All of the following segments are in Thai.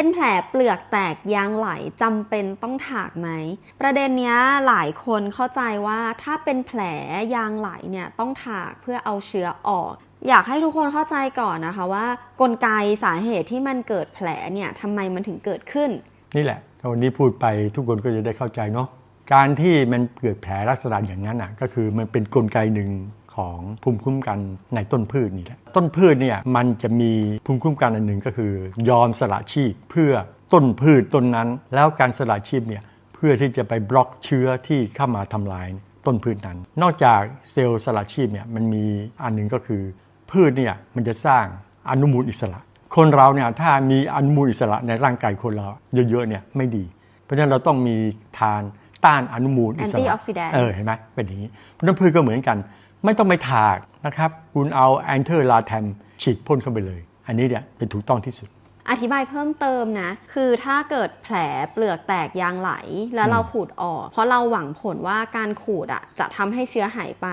เป็นแผลเปลือกแตกยางไหลจำเป็นต้องถากไหม ประเด็นเนี้ยหลายคนเข้าใจว่าถ้าเป็นแผลยางไหลเนี่ยต้องถากเพื่อเอาเชื้อออกอยากให้ทุกคนเข้าใจก่อนนะคะว่ากลไกสาเหตุที่มันเกิดแผลเนี่ยทำไมมันถึงเกิดขึ้น นี่แหละวันนี้พูดไปทุกคนก็จะได้เข้าใจเนาะการที่มันเกิดแผลลักษณะอย่างนั้นอะก็คือมันเป็นกลไกหนึ่ง ของภูมิคุ้มกันในต้นพืชนี่แหละต้นพืชเนี่ยมันจะมีภูมิคุ้มกันอันหนึ่งก็คือ ยอมสละชีพเพื่อต้นพืชต้นนั้น แล้วการสละชีพเนี่ยเพื่อที่จะไปบล็อกเชื้อที่เข้ามาทำลายต้นพืชนั้น นอกจากเซลล์สละชีพเนี่ยมันมีอันหนึ่งก็คือ พืชเนี่ยมันจะสร้างอนุมูลอิสระ คนเราเนี่ยถ้ามีอนุมูลอิสระในร่างกายคนเราเยอะๆเนี่ยไม่ดี เพราะฉะนั้นเราต้องมีทานต้านอนุมูลอิสระ Antioxidant เออเห็นไหมเป็นอย่างนี้เพราะฉะนั้นพืชก็เหมือนกัน ไม่ต้องไปถากนะครับ คุณเอาแอนเทอร์ลาแทมฉีดพ่นเข้าไปเลย อันนี้เนี่ยเป็นถูกต้องที่สุดอธิบายเพิ่มเติมนะ คือถ้าเกิดแผลเปลือกแตกยางไหล แล้วเราขูดออก เพราะเราหวังผลว่าการขูดอะจะทำให้เชื้อหายไป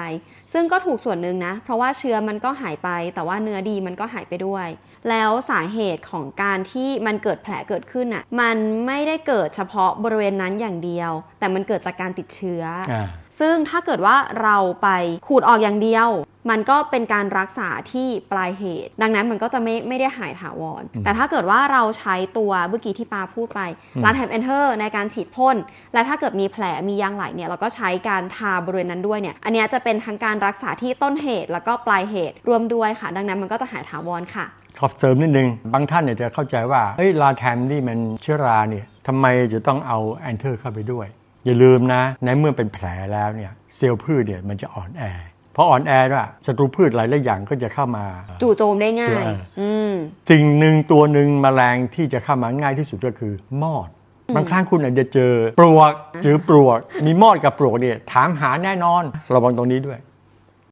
ซึ่งก็ถูกส่วนหนึ่งนะ เพราะว่าเชื้อมันก็หายไป แต่ว่าเนื้อดีมันก็หายไปด้วย แล้วสาเหตุของการที่มันเกิดแผลเกิดขึ้นอะมันไม่ได้เกิดเฉพาะบริเวณนั้นอย่างเดียว แต่มันเกิดจากการติดเชื้อออ่า ซึ่งถ้าเกิดว่าเราไปขูดออกอย่างเดียว มันก็เป็นการรักษาที่ปลายเหตุ ดังนั้นมันก็จะไม่ไม่ได้หายถาวร แต่ถ้าเกิดว่าเราใช้ตัวเมื่อกี้ที่ปาพูดไปร้านแฮมเอนเทอร์ในการฉีดพ่น และถ้าเกิดมีแผลมียางไหลเนี่ยเราก็ใช้การทาบริเวณนั้นด้วยเนี่ย อันเนี้ยจะเป็นทั้งการรักษาที่ต้นเหตุ แล้วก็ปลายเหตุรวมด้วยค่ะ ดังนั้นมันก็จะหายถาวรค่ะ ขอเสริมนิดนึง บางท่านเนี่ยจะเข้าใจว่าเฮ้ยลาแทมนี่มันเชื้อราเนี่ยทำไมจะต้องเอาแอนเทอร์เข้าไปด้วย อย่าลืมนะในเมื่อเป็นแผลแล้วเนี่ยเซลล์พืชเนี่ยมันจะอ่อนแอเพราะอ่อนแอว่าศัตรูพืชหลายๆอย่างก็จะเข้ามาจู่โจมได้ง่ายเอออืมสิ่งหนึ่งตัวหนึ่งแมลงที่จะเข้ามาง่ายที่สุดก็คือมอดบางครั้งคุณอาจจะเจอปลวกเจอปลวกมีมอดกับปลวกเนี่ยถามหาแน่นอนระวังตรงนี้ด้วย